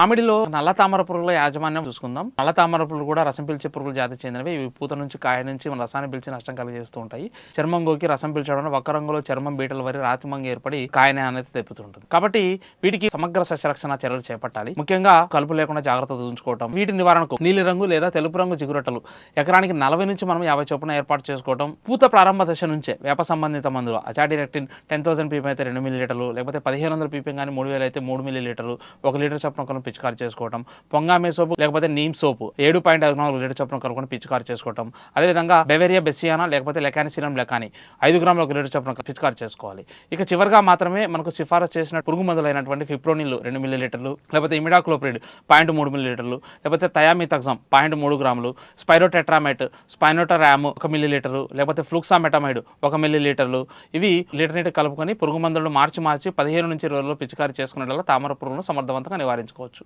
మామిడిలో నల్ల తామర పురుగుల యాజమాన్యం చూసుకుందాం. నల్ల తామర పురుగులు కూడా రసం పిలిచే పురుగులు జాతి చెందినవి. ఇవి పూత నుంచి కాయ నుంచి మన రసాన్ని పిలిచి నష్టం కలిగజేస్తూ ఉంటాయి. చర్మం గోకి రసం పిలిచడం ఒక్క రంగులో చర్మం బీటల వరి రాతి మంగ ఏర్పడి కాయనే అనేది తెప్పుతుంటుంది. కాబట్టి వీటికి సమగ్ర సస్యరక్షణ చర్యలు చేపట్టాలి. ముఖ్యంగా కలుపు లేకుండా జాగ్రత్త ఉంచుకోవటం వీటి నివారణకు నీలి రంగు లేదా తెలుపు రంగు జిగురటలు ఎకరానికి నలభై నుంచి మనం యాభై చొప్పున ఏర్పాటు చేసుకోవడం పూత ప్రారంభ దశ నుంచే వేప సంబంధిత మందులు అచాడిరెక్టిన్ టెన్ థౌసండ్ పీపీ అయితే రెండు మిల్లీ లీటర్లు లేకపోతే పదిహేను వందల పీపీ కానీ మూడు వేలు అయితే మూడు మిల్లీ లీటర్లు ఒక లీటర్ చొప్పున పిచికారి చేసుకోవటం పొంగామే సోపు లేకపోతే నీమ్ సోపు ఏడు పాయింట్ ఐదు నాలుగు లీటర్ చొప్పున కలుపుకొని పిచికారి చేసుకోవటం అదేవిధంగా బెవేరియా బెసియానా లేకపోతే లెకానిసినం లెకాని ఐదు గ్రాముల ఒక లీటర్ చొప్పున పిచికారి చేసుకోవాలి. ఇక చివరిగా మాత్రమే మనకు సిఫారసు చేసిన పురుగు మందులైనటువంటి ఫిప్రోనిల్ రెండు మిల్లీ లీటర్లు లేకపోతే ఇమిడాక్లోప్రిడ్ పాయింట్ మూడు మిల్లీ లీటర్లు లేకపోతే థయామితగ్జామ్ పాయింట్ మూడు గ్రాములు స్పైరోటెట్రామెట్ స్పైనోటరామ్ ఒక మిల్లీ లీటరు లేకపోతే ఫ్లూక్సామెటమైడ్ ఒక మిల్లీ లీటర్లు ఇవి లీటర్ నీటి కలుపుకొని పురుగు మందులను మార్చి మార్చి పదిహేను నుంచి ఇరవై రోజుల్లో పిచికారి చేసుకునే వల్ల తామర పురుగును సమర్థవంతంగా నివారించుకోవచ్చు.